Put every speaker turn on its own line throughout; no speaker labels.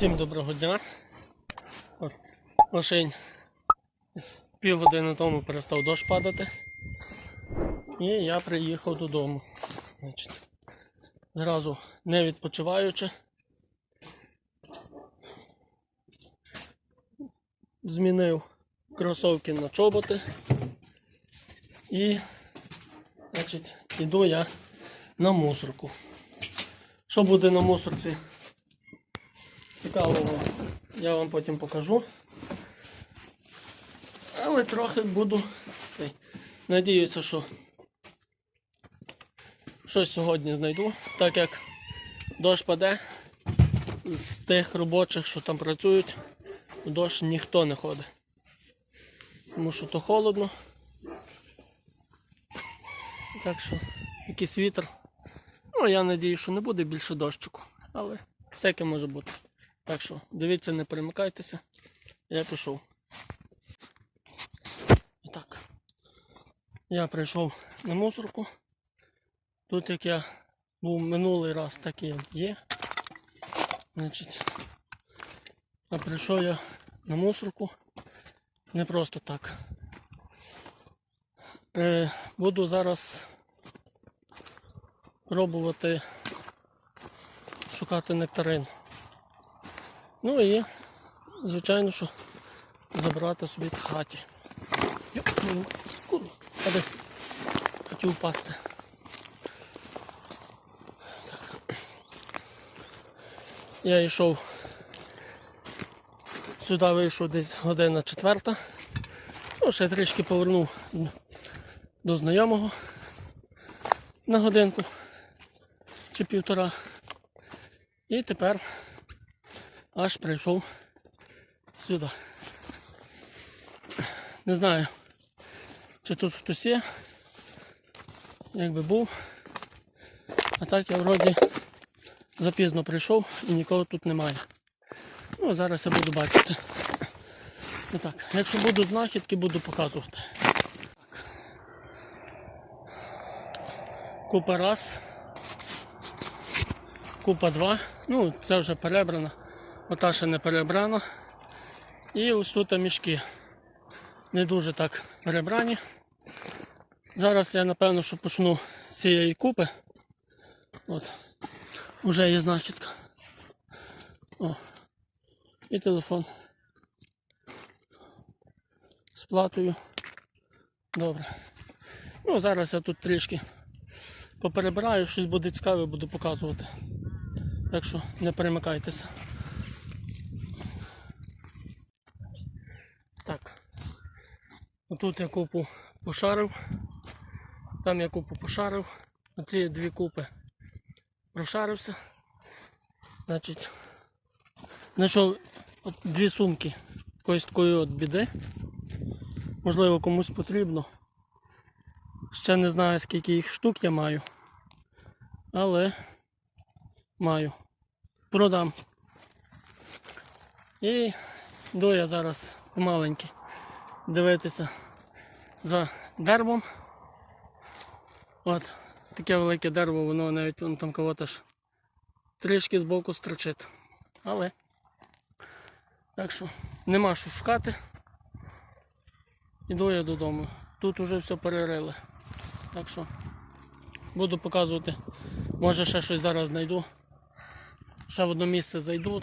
Всім доброго дня. От, лишень з півгодини тому перестав дощ падати. І я приїхав додому. Значить, зразу не відпочиваючи. Змінив кросовки на чоботи. І значить, іду я на мусорку. Що буде на мусорці? Цікавого я вам потім покажу. Але трохи буду. Надіюся, що щось сьогодні знайду, так як дощ паде з тих робочих, що там працюють, в дощ ніхто не ходить. Тому що то холодно. Так що якийсь вітер. Ну, я надію, що не буде більше дощику, але всяке може бути. Так що дивіться, не перемикайтеся. Я пішов. І так. Я прийшов на мусорку. Тут як я був минулий раз, так і є. Значить, а прийшов я на мусорку не просто так. Е, буду зараз пробувати шукати нектарин. Ну і, звичайно, що забрати собі в хаті. Куди? Хотів впасти. Я йшов. Сюди вийшов десь година четверта. Ну, ще трішки повернув до знайомого на годинку чи півтора. І тепер аж прийшов сюди. Не знаю, чи тут хтось є, якби був. А так я вроді запізно прийшов і нікого тут немає. Ну, зараз я буду бачити. І так, якщо будуть знахідки, буду показувати. Купа раз. Купа два. Ну, це вже перебрано. Ота ще не перебрана. І ось тут мішки. Не дуже так перебрані. Зараз я напевно що почну з цієї купи. От. Уже є знахідка. О. І телефон. З платою. Добре. Ну, зараз я тут трішки поперебираю, щось буде цікаве, буду показувати. Так що не перемикайтеся. Отут я купу пошарив. Там я купу пошарив. Оці дві купи прошарився. Значить, знайшов от дві сумки якоїсь такої от біди. Можливо комусь потрібно. Ще не знаю скільки їх штук я маю. Але маю. Продам. І йду я зараз помаленьки дивитися за деревом. От, таке велике дерево, воно навіть вон там кого-то ж трішки збоку строчить. Але так що нема що шукати. Іду я додому. Тут уже все перерили. Так що буду показувати. Може ще щось зараз знайду. Ще в одне місце зайду.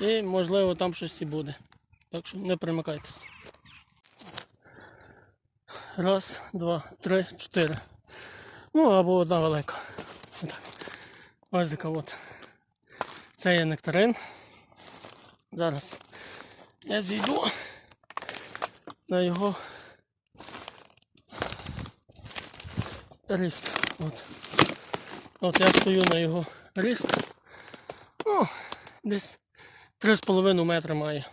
І можливо там щось і буде. Так що не примикайтеся. Раз, два, три, чотири. Ну або одна велика. Ось така от. Це є нектарин. Зараз я зійду на його ріст. От. От я стою на його ріст. Ну, десь 3,5 метри має.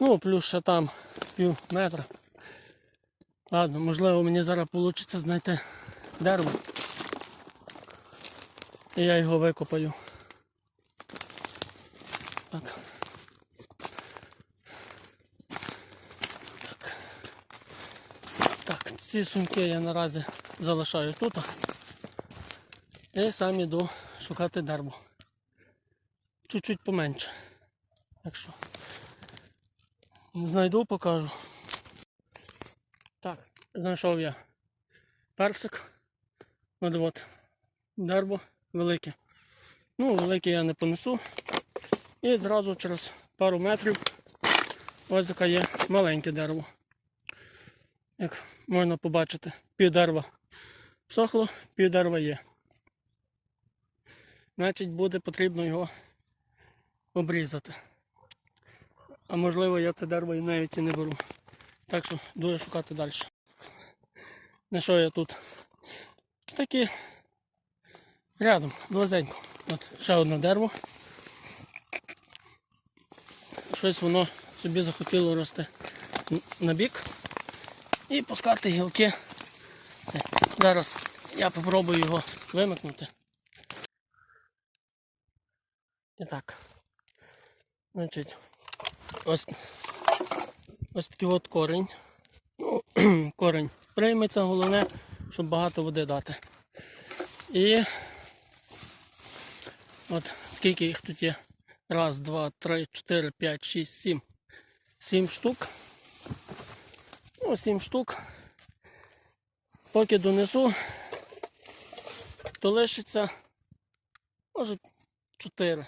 Ну, плюс ще там пів метра. Ладно, можливо мені зараз вийде знайти дерево. І я його викопаю. Так. Так. Так, ці сумки я наразі залишаю тут. І сам іду шукати дерево. чуть-чуть поменше. Так що знайду, покажу. Так, знайшов я персик. От от дерево велике. Ну, велике я не понесу. І зразу через пару метрів ось таке є маленьке дерево. Як можна побачити, пів дерева всохло, пів дерева є. Значить буде потрібно його обрізати. А можливо я це дерево і навіть і не беру. Так що буду шукати далі. На що я тут? Такі рядом, близенько. От ще одне дерево. Щось воно собі захотіло рости на бік і пускати гілки. Зараз я попробую його вимикнути. І так. Значить, ось, ось такий от корінь. Ну, корінь прийметься, головне, щоб багато води дати. І от скільки їх тут є? Раз, два, три, чотири, п'ять, шість, сім. Сім штук. Ну, сім штук. Поки донесу, то лишиться, може, чотири.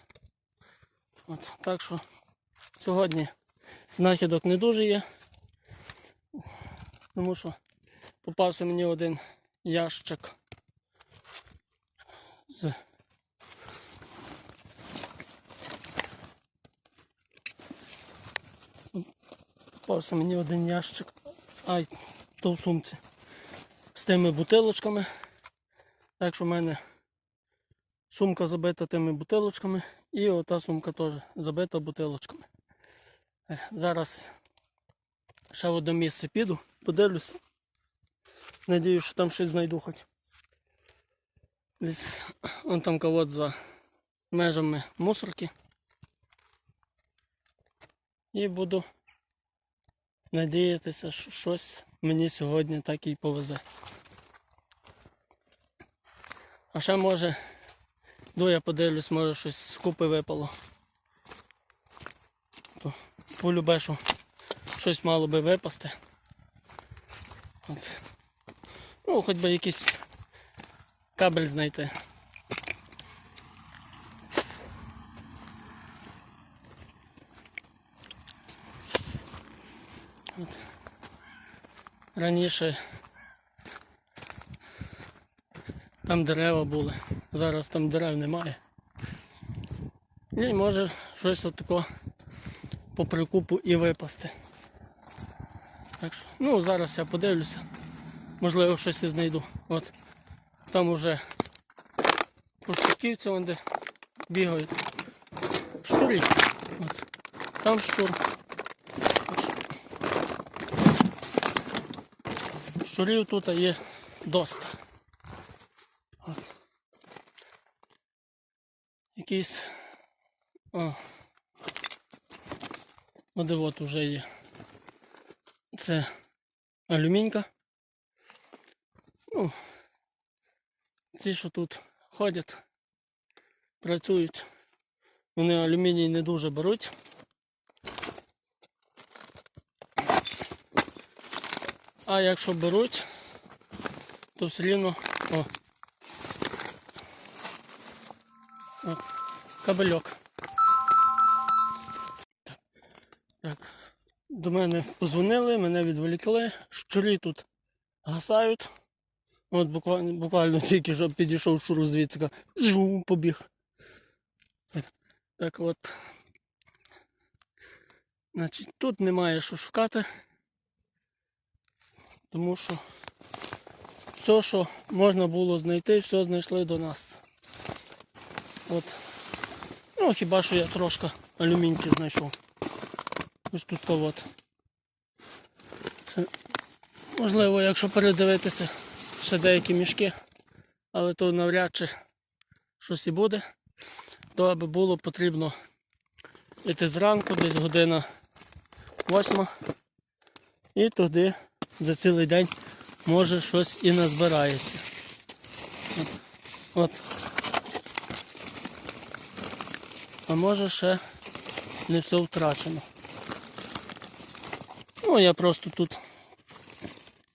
От, так що сьогодні знахідок не дуже є. Тому що попався мені один ящик з попався мені один ящик, ай, то в сумці з тими бутилочками. Так що в мене сумка забита тими бутилочками і ота сумка теж забита бутилочками. Зараз ще в одне місце піду, подивлюся. Надіюсь, що там щось знайду хоч. Десь вон там кого за межами мусорки. І буду надіятися, що щось мені сьогодні так і повезе. А ще може, ну я подивлюсь, може щось з купи випало. То полюбе, що щось мало би випасти. От. Ну, хоч би якийсь кабель знайти. От. Раніше там дерева були, зараз там дерев немає. І може щось отако по прикупу і випасти. Так що, ну зараз я подивлюся. Можливо, щось і знайду. От там уже по штуківці вон де бігають. Щурі. От. Там щур. Щурів тут є доста. От. Якийсь. От от уже є. Це алюмінька. Ну, ті, що тут ходять, працюють, вони алюміній не дуже беруть. А якщо беруть, то все рівно о, кабельок. До мене позвонили, мене відволікли, щурі тут гасають. От буквально, буквально тільки що підійшов щур звідси, жу, побіг. Так, от. Значить, тут немає що шукати. Тому що все, що можна було знайти, все знайшли до нас. От. Ну, хіба що я трошки алюміньки знайшов. Ось тут от. Це, можливо, якщо передивитися ще деякі мішки, але то навряд чи щось і буде, то аби було потрібно йти зранку, десь година восьма, і тоді за цілий день може щось і назбирається. От. От. а може ще не все втрачено. Ну, я просто тут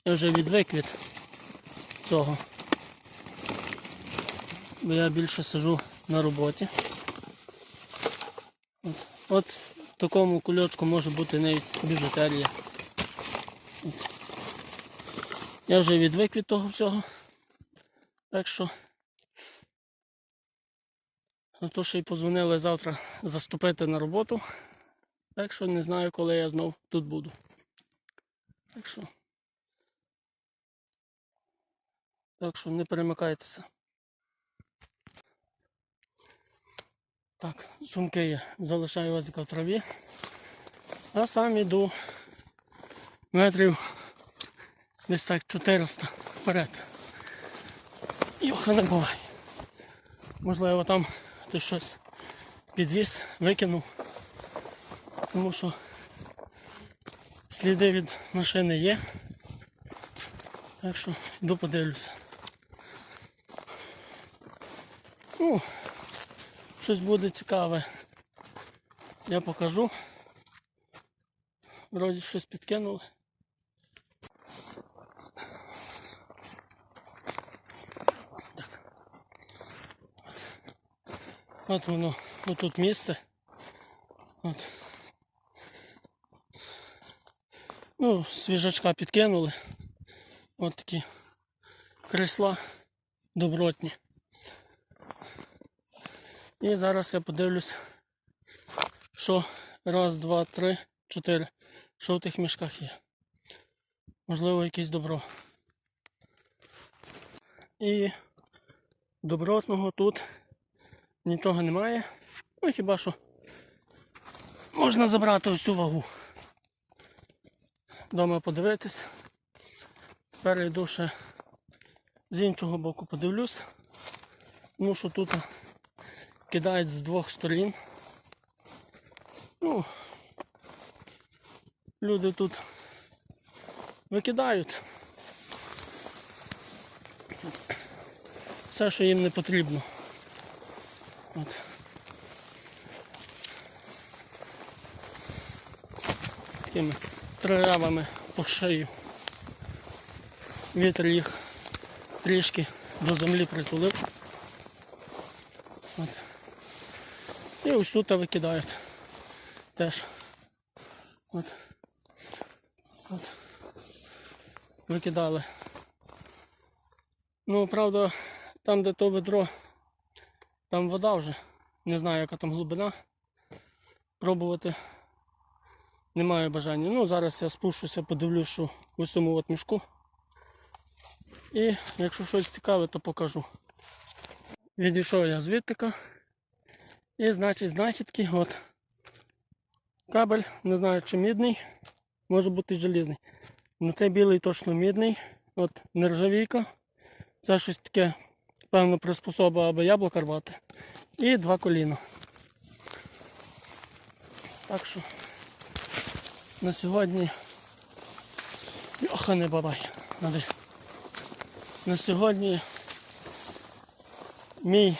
я вже відвик від цього. Бо я більше сижу на роботі. От, от в такому кульочку може бути навіть біжутерія. Я вже відвик від того всього. Так що на то, що й позвонили завтра заступити на роботу. Так що не знаю, коли я знов тут буду. Так що. Так що не перемикайтеся. Так, сумки я залишаю озика в траві. А сам іду метрів десь так 400 вперед. Йоха не бувай. Можливо там хтось щось підвіз, викинув. Тому що сліди від машини є. Так що йду подивлюся. Ну, щось буде цікаве. Я покажу. Вроді щось підкинули. Так. От воно, отут місце. От. Ну, свіжачка підкинули. От такі кресла добротні. І зараз я подивлюсь, що раз, два, три, чотири. Що в тих мішках є. Можливо, якесь добро. І добротного тут нічого немає. Ну хіба що можна забрати ось цю вагу. Дома подивитись. Тепер йду ще з іншого боку подивлюсь. Ну що тут кидають з двох сторін. Ну, люди тут викидають все, що їм не потрібно. От. Такими травами по шию. Вітер їх трішки до землі притулив. От. І ось тут викидають теж. От. От. Викидали. Ну, правда, там, де то ведро, там вода вже. Не знаю, яка там глибина. Пробувати немає бажання. Ну, зараз я спущуся, подивлюсь, що ось цьому мішку. І якщо щось цікаве, то покажу. Відійшов я звідтика. І значить знахідки. От. Кабель, не знаю чи мідний, може бути желізний. Ну цей білий точно мідний. От нержавійка. Це щось таке, певно, приспособа, аби яблука рвати. І два коліна. Так що на сьогодні. Йоха не бабай. Надо. На сьогодні мій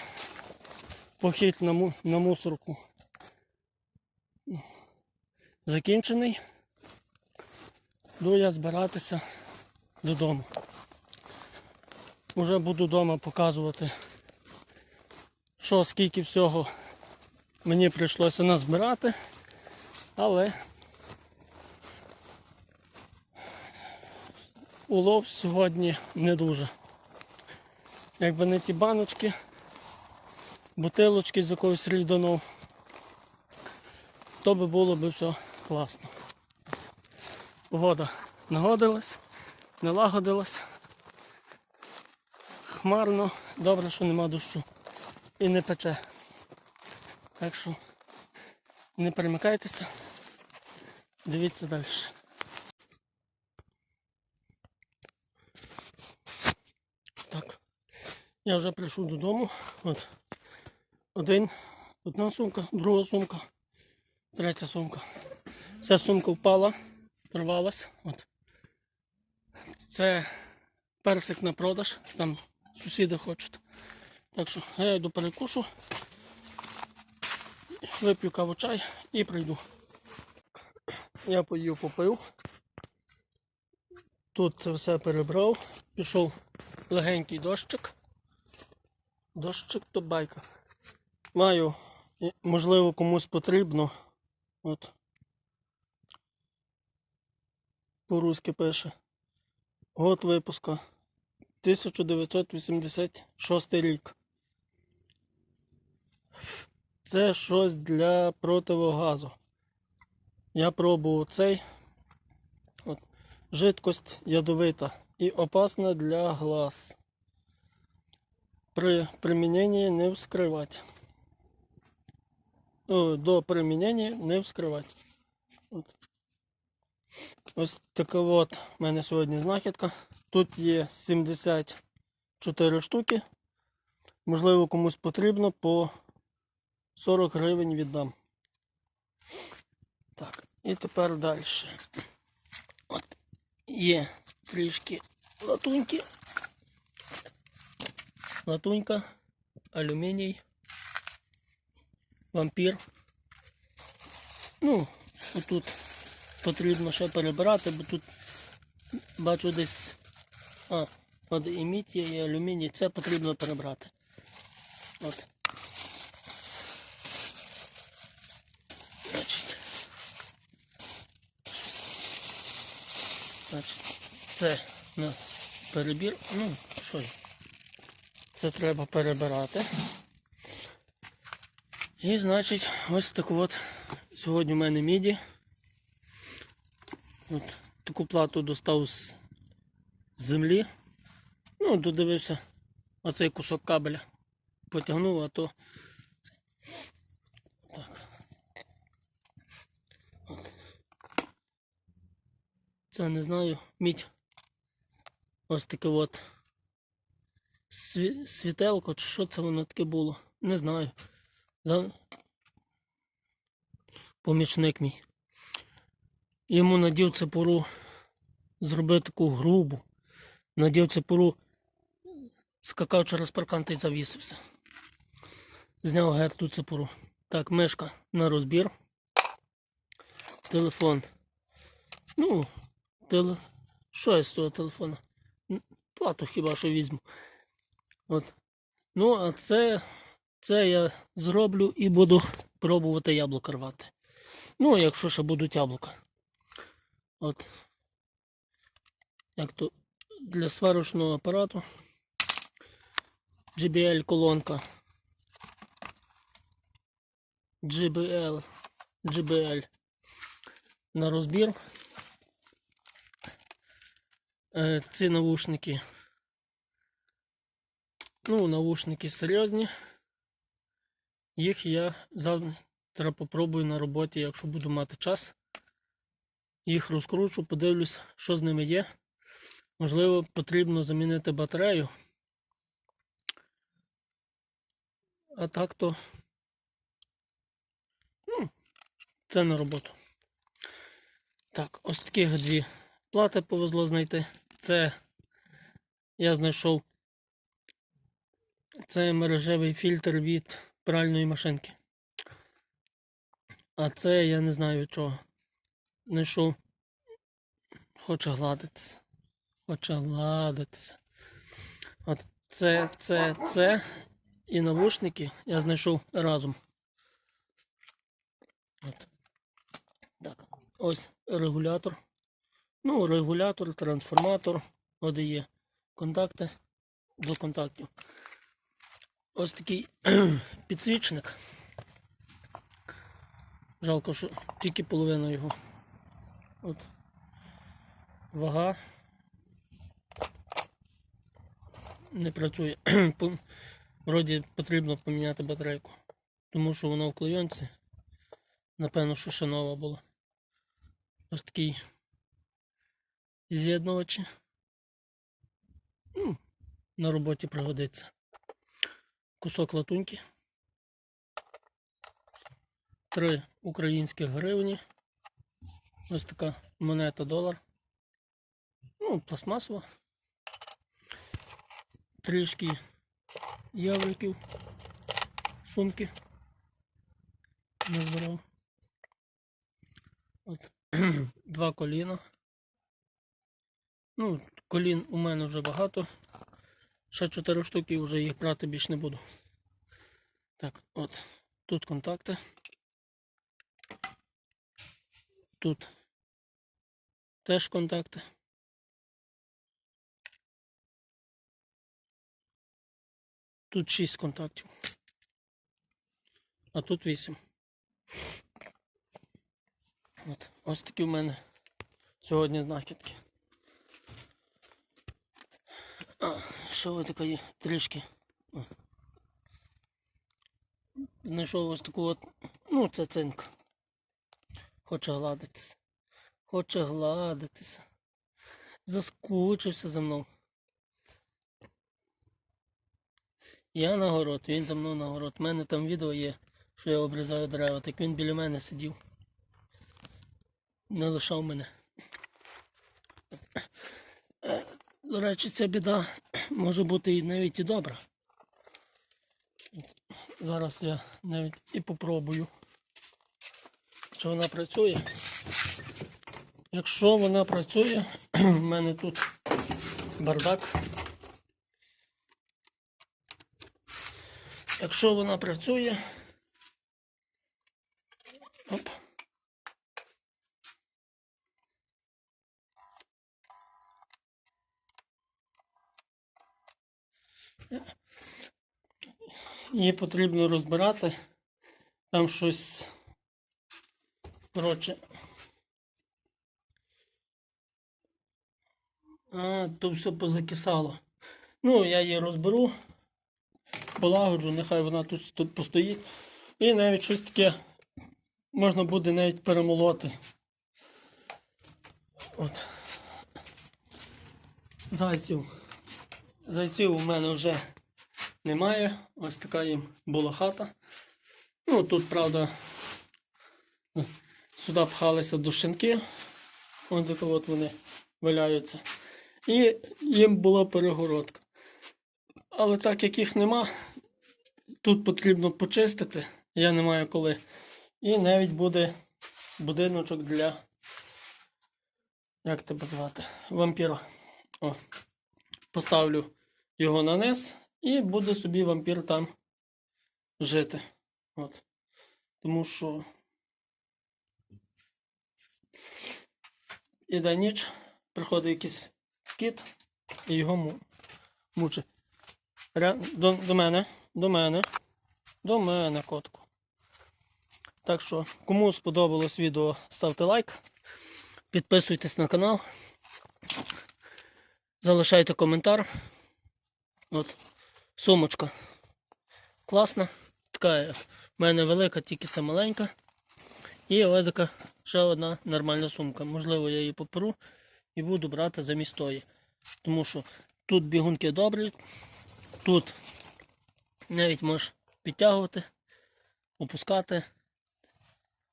похід на, му, на мусорку закінчений. Йду я збиратися додому. Уже буду вдома показувати, що скільки всього мені прийшлося назбирати, але улов сьогодні не дуже. Якби не ті баночки, бутилочки з якогось рідону, то би було б все класно. Погода нагодилась, налагодилась. Хмарно, добре, що нема дощу і не пече. Так що не перемикайтеся, дивіться далі. Так, я вже прийшов додому. От один, одна сумка, друга сумка, третя сумка. Ця сумка впала, порвалась. Це персик на продаж, там сусіди хочуть. Так що я йду перекушу. вип'ю каву чай і прийду. Я поїв попив. Тут це все перебрав. Пішов легенький дощик. Дощик то байка. Маю, можливо, комусь потрібно. От. По-русски пише. Год випуска. 1986 рік. Це щось для противогазу. Я пробував цей. От. Жидкость ядовита і опасна для глаз. При приміненні не вскривати. О, до примінення не вскривати. От. Ось така от в мене сьогодні знахідка. Тут є 74 штуки. Можливо, комусь потрібно по 40 гривень віддам. Так, і тепер далі. От є трішки латуньки. Латунька, алюміній, вампір. Ну, отут потрібно ще перебирати, бо тут бачу десь. А, от і є, і алюміній, це потрібно перебрати. От. Значить. Значить, це на перебір. Ну, що ж, це треба перебирати. І значить, ось таку от сьогодні в мене міді. От таку плату достав з землі. Ну, додивився оцей кусок кабеля. Потягнув, а то. Так. От. Це не знаю. Мідь. Ось таке от. Сві... Світелко, чи що це воно таке було? Не знаю. За... Помічник мій. Йому надів цепуру зробив таку грубу. Надів цепуру, скакав через паркан та й завісився. Зняв герту цепуру. Так, мишка на розбір. Телефон. Ну, теле... що я з цього телефона? Плату хіба що візьму. От. Ну, а це, це я зроблю і буду пробувати яблука рвати. Ну, якщо ще будуть яблука. От. Як то для сварочного апарату. JBL колонка. JBL. JBL. На розбір. Е, Ці навушники. Ну, навушники серйозні. Їх я завтра попробую на роботі, якщо буду мати час. Їх розкручу, подивлюсь, що з ними є. Можливо, потрібно замінити батарею. А так то. Ну, це на роботу. Так, ось таких дві плати повезло знайти. Це я знайшов. Це мережевий фільтр від пральної машинки. А це я не знаю чого. Знайшов. Хоче гладитися. Хоче гладитися. От це, це, це і навушники я знайшов разом. От. Так. Ось регулятор. Ну, регулятор, трансформатор, от є контакти до контактів. Ось такий підсвічник. Жалко, що тільки половина його. От. Вага. Не працює. Вроді потрібно поміняти батарейку. Тому що вона в клейонці. Напевно, що ще нова була. Ось такий з'єднувач. Ну, на роботі пригодиться. Кусок латуньки. Три українські гривні. Ось така монета долар. Ну, пластмасова. Трішки євриків. Сумки. назбирав. От. Два коліна. Ну, колін у мене вже багато. Ще чотири штуки, вже їх брати більш не буду. Так, от. Тут контакти. Тут теж контакти. Тут 6 контактів. А тут 8. От. Ось такі в мене сьогодні знахідки. Що ви така трішки. Знайшов ось таку от, ну, це цинк. Хоче гладитися. Хоче гладитися. Заскучився за мною. Я на город, він за мною на город. У мене там відео є, що я обрізаю дерева, так він біля мене сидів. Не лишав мене. До речі, ця біда може бути навіть і добра. Зараз я навіть і попробую, чи вона працює. Якщо вона працює, в мене тут бардак. Якщо вона працює. Оп. Її потрібно розбирати. Там щось. Коротше. А, то все позакисало. Ну, я її розберу, полагоджу, нехай вона тут, тут постоїть. І навіть щось таке можна буде навіть перемолоти. От. Зайців. Зайців у мене вже немає. Ось така їм була хата. Ну, тут, правда, сюди пхалися дощенки. Ось тако от вони валяються. І їм була перегородка. Але так як їх нема, тут потрібно почистити. Я не маю коли. І навіть буде будиночок для. Як тебе звати? Вампіра. О. Поставлю його на низ і буде собі вампір там жити. От. Тому що іде ніч, приходить якийсь кіт і його мучить. До, до мене, до мене, до мене, котку. Так що, кому сподобалось відео, ставте лайк, підписуйтесь на канал, залишайте коментар. От, сумочка класна. Така в мене велика, тільки це маленька. І ось така ще одна нормальна сумка. Можливо, я її поперу і буду брати замість тої. Тому що тут бігунки добрі, тут навіть можеш підтягувати, опускати.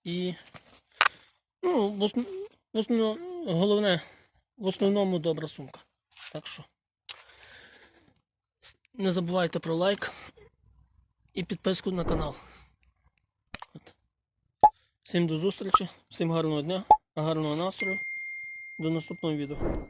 І ну, в основ... головне, в основному добра сумка. Так що не забувайте про лайк і підписку на канал. От. Всім до зустрічі, всім гарного дня, гарного настрою. До наступного відео.